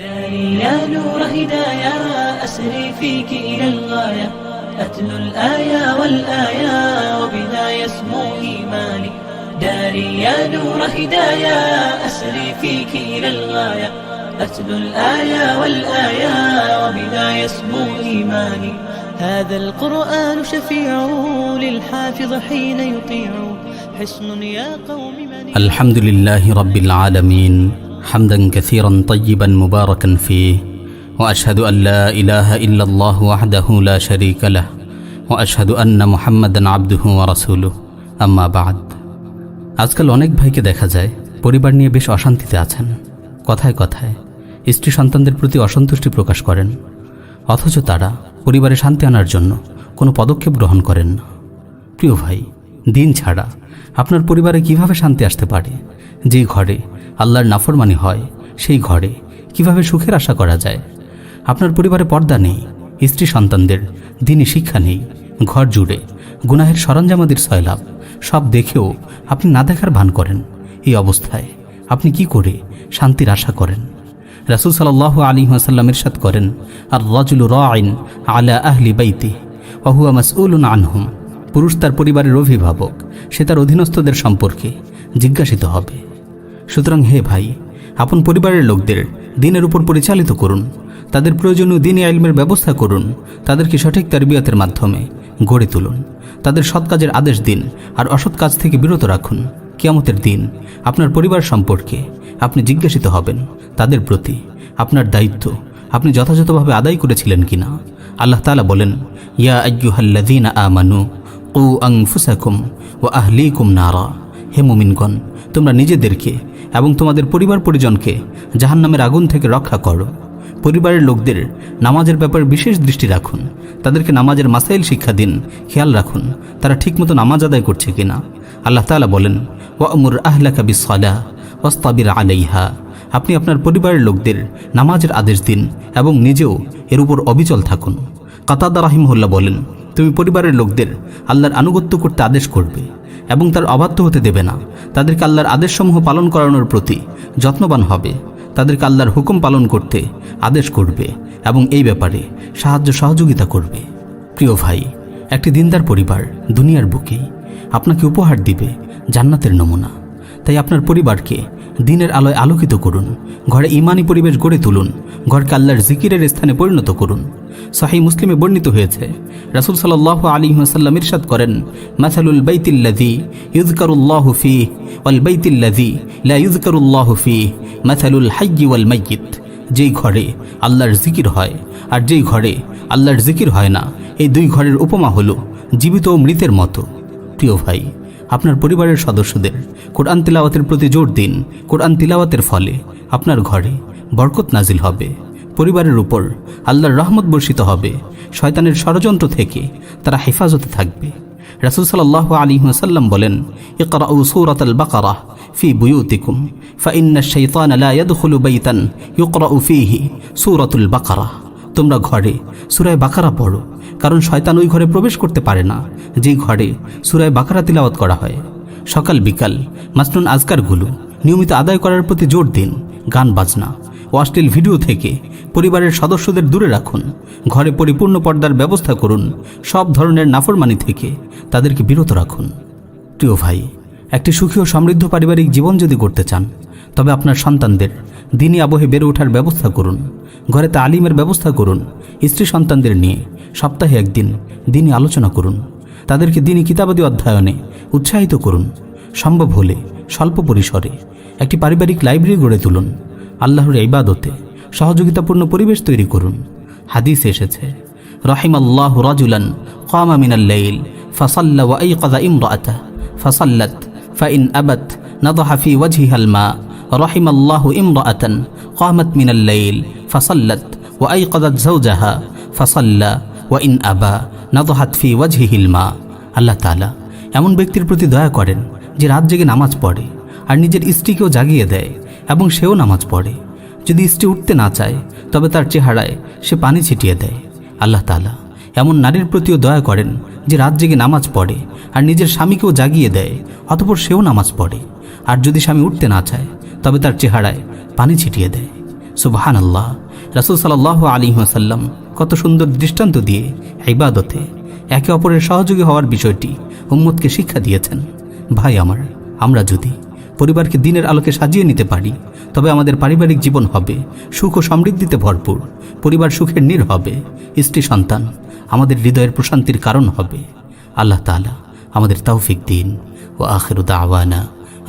داري يا نور هدايا أسري فيك إلى الغاية. أتلو الآية والآية وبها يسمو إيماني. داري يا نور هدايا أسري فيك إلى الغاية. أتلو الآية والآية وبها يسمو إيماني. هذا القرآن شفيع للحافظ حين يطيع. حصن يا قوم من الحمد لله رب العالمين. حمدا كثيرا طيبا مباركا فيه واشهد ان لا اله الا الله وحده لا شريك له واشهد ان محمدا عبده ورسوله اما بعد আজকাল অনেক ভাইকে দেখা যায় পরিবার নিয়ে বেশ অশান্তিতে আছেন কথায় কথায় স্ত্রী সন্তানদের প্রতি অসন্তুষ্টি প্রকাশ করেন অথচ তারা পরিবারে শান্তি আনার জন্য কোনো পদক্ষেপ গ্রহণ করেন না প্রিয় ভাই দিন ছাড়া আপনার পরিবারে কিভাবে শান্তি আসতে পারে যেই ঘরে আল্লাহর নাফরমানি হয় সেই ঘরে। কীভাবে সুখের আশা করা যায়? আপনার পরিবারে পর্দা নেই, স্ত্রী সন্তানদের দিনই শিক্ষা নেই, ঘর জুড়ে গুনাহের সরঞ্জামাদির সয়লাভ সব দেখেও আপনি না দেখার ভান করেন। এই অবস্থায় আপনি কি করে শান্তির আশা করেন? রাসুল সাল্লাহ আলী আসাল্লাম ইরশাদ করেন আর রাজুল রাইন আলা আহলি বাইতে অহুয়া মাসউলুন আনহুম। পুরুষ তার পরিবারের অভিভাবক, সে তার অধীনস্থদের সম্পর্কে জিজ্ঞাসিত হবে। সুতরাং হে ভাই, আপন পরিবারের লোকদের দিনের উপর পরিচালিত করুন। তাদের প্রয়োজনীয় দিনী আইলমের ব্যবস্থা করুন। তাদেরকে সঠিক তারবিয়াতের মাধ্যমে গড়ে তুলুন। তাদের সৎ কাজের আদেশ দিন আর অসৎ কাজ থেকে বিরত রাখুন। কিয়ামতের দিন আপনার পরিবার সম্পর্কে আপনি জিজ্ঞাসিত হবেন। তাদের প্রতি আপনার দায়িত্ব আপনি যথাযথভাবে আদায় করেছিলেন কিনা? আল্লাহ তালা বলেন, ইয়া আয়ুহাল্লাদিন আমানু ও আংফুসাকুম ও আহলিকুম নারা। হে মুমিনগণ, তোমরা নিজেদেরকে এবং তোমাদের পরিবার পরিজনকে জাহান্নামের আগুন থেকে রক্ষা করো। পরিবারের লোকদের নামাজের ব্যাপারে বিশেষ দৃষ্টি রাখুন। তাদেরকে নামাজের মাসাইল শিক্ষা দিন, খেয়াল রাখুন, তারা ঠিকমতো নামাজ আদায় করছে কিনা। আল্লাহ তালা বলেন, ওয়ামুর আহলাকা বিসলা ওস্তাবির আলাইহা। আপনি আপনার পরিবারের লোকদের নামাজের আদেশ দিন এবং নিজেও এর উপর অবিচল থাকুন। কাতাদা রাহিমহুল্লাহ বলেন তুমি পরিবারের লোকদের আল্লাহর আনুগত্য করতে আদেশ করবে এবং তার অবাধ্য হতে দেবে না। তাদেরকে আল্লাহর আদেশসমূহ পালন করানোর প্রতি যত্নবান হবে। তাদেরকে আল্লাহর হুকুম পালন করতে আদেশ করবে এবং এই ব্যাপারে সাহায্য সহযোগিতা করবে। প্রিয় ভাই, একটি দিনদার পরিবার দুনিয়ার বুকেই আপনাকে উপহার দিবে জান্নাতের নমুনা। তাই আপনার পরিবারকে দিনের আলোয় আলোকিত করুন। ঘরে ইমানি পরিবেশ গড়ে তুলুন। ঘরকে আল্লাহর জিকিরের স্থানে পরিণত করুন। সাহি মুসলিমে বর্ণিত হয়েছে, রাসুল সাল্লাহ আলী সাল্লাম ইরশাদ করেন মাসালুল বাইতিল্লাদি ইউজকারুল্লাহ ফি ওয়াল বাইতিল্লাদি লা ইউজকারুল্লাহ ফি মাসালুল হাইয়ি ওয়াল মাইয়িত যেই ঘরে আল্লাহর জিকির হয়, আর যেই ঘরে আল্লাহর জিকির হয় না, এই দুই ঘরের উপমা হলো জীবিত ও মৃতের মতো। প্রিয় ভাই আপনার পরিবারের সদস্যদের। কোরআন তিলাওয়াতের প্রতি জোর দিন। কোরআন তিলাওয়াতের ফলে আপনার ঘরে বরকত নাজিল হবে। পরিবারের উপর আল্লাহর রহমত বর্ষিত হবে। শয়তানের ষড়যন্ত্র থেকে তারা হেফাজতে থাকবে। রাসুল সাল্লাহ আলী সাল্লাম বলেন, ইকরাউ সূরাত আল বাকারাহ ফি বুয়ুতিকুম ইয়াদখুলু বাইতান ইউকরাউ ফীহি সূরাতুল বাকারাহ তোমরা ঘরে সুরায় বাকারা পড়ো, কারণ শয়তান ওই ঘরে প্রবেশ করতে পারে না। যেই ঘরে সুরায় বাকারা তিলাওয়াত করা হয়। সকাল বিকাল মাসনুন আজকারগুলো নিয়মিত আদায় করার প্রতি জোর দিন, গান, বাজনা ও অশ্লীল ভিডিও থেকে পরিবারের সদস্যদের দূরে রাখুন। ঘরে পরিপূর্ণ পর্দার ব্যবস্থা করুন। সব ধরনের নাফরমানি থেকে তাদেরকে বিরত রাখুন। প্রিয় ভাই, একটি সুখী ও সমৃদ্ধ পারিবারিক জীবন যদি করতে চান, তবে আপনার সন্তানদের দিনই আবহে বেড়ে ওঠার ব্যবস্থা করুন। ঘরে তালিমের ব্যবস্থা করুন, স্ত্রী সন্তানদের নিয়ে। সপ্তাহে একদিন দিনই আলোচনা করুন। তাদেরকে দিনই কিতাবাদী অধ্যয়নে উৎসাহিত করুন। সম্ভব হলে স্বল্প পরিসরে একটি পারিবারিক লাইব্রেরি গড়ে তুলুন। আল্লাহর ইবাদতে সহযোগিতাপূর্ণ পরিবেশ তৈরি করুন। হাদিস এসেছে রহিম আল্লাহ রাজুলান কামা মিনাল্লাইল ফাসাল্লা ওয়া আইকাযা ইমরাআতা ফাসাল্লাত ফাইন আবাত, নাদহা ফি ওয়াজহিহা আল-মা رحم الله امرأة قامت من الليل فصلت وأيقظت زوجها فصلى وإن أبى نضحت في وجهه الماء আল্লাহ তাআলা এমন ব্যক্তির প্রতি দয়া করেন যে রাত জেগে নামাজ পড়ে আর নিজের স্ত্রীকেও জাগিয়ে দেয় এবং সেও নামাজ পড়ে যদি স্ত্রী উঠতে না চায় তবে তার চেহারায় সে পানি ছিটিয়ে দেয় আল্লাহ তাআলা এমন নারীর প্রতিও দয়া করেন যে রাত জেগে নামাজ পড়ে আর নিজের স্বামীকেও জাগিয়ে দেয় অতপর সেও নামাজ পড়ে আর যদি স্বামী উঠতে না চায় তবে তার চেহারায় পানি ছিটিয়ে দেয়। সুবহান আল্লাহ রাসুল সাল্লাহ আলী সাল্লাম কত সুন্দর দৃষ্টান্ত দিয়ে ইবাদতে একে অপরের সহযোগী হওয়ার বিষয়টি উম্মতকে শিক্ষা দিয়েছেন। ভাই আমার, আমরা যদি পরিবারকে দিনের আলোকে সাজিয়ে নিতে পারি, তবে আমাদের পারিবারিক জীবন হবে, সুখ ও সমৃদ্ধিতে ভরপুর, পরিবার সুখের নীর হবে, স্ত্রী সন্তান আমাদের হৃদয়ের প্রশান্তির কারণ হবে। আল্লাহ তাআলা আমাদের তৌফিক দিন ও আখিরুদ আওয়ানা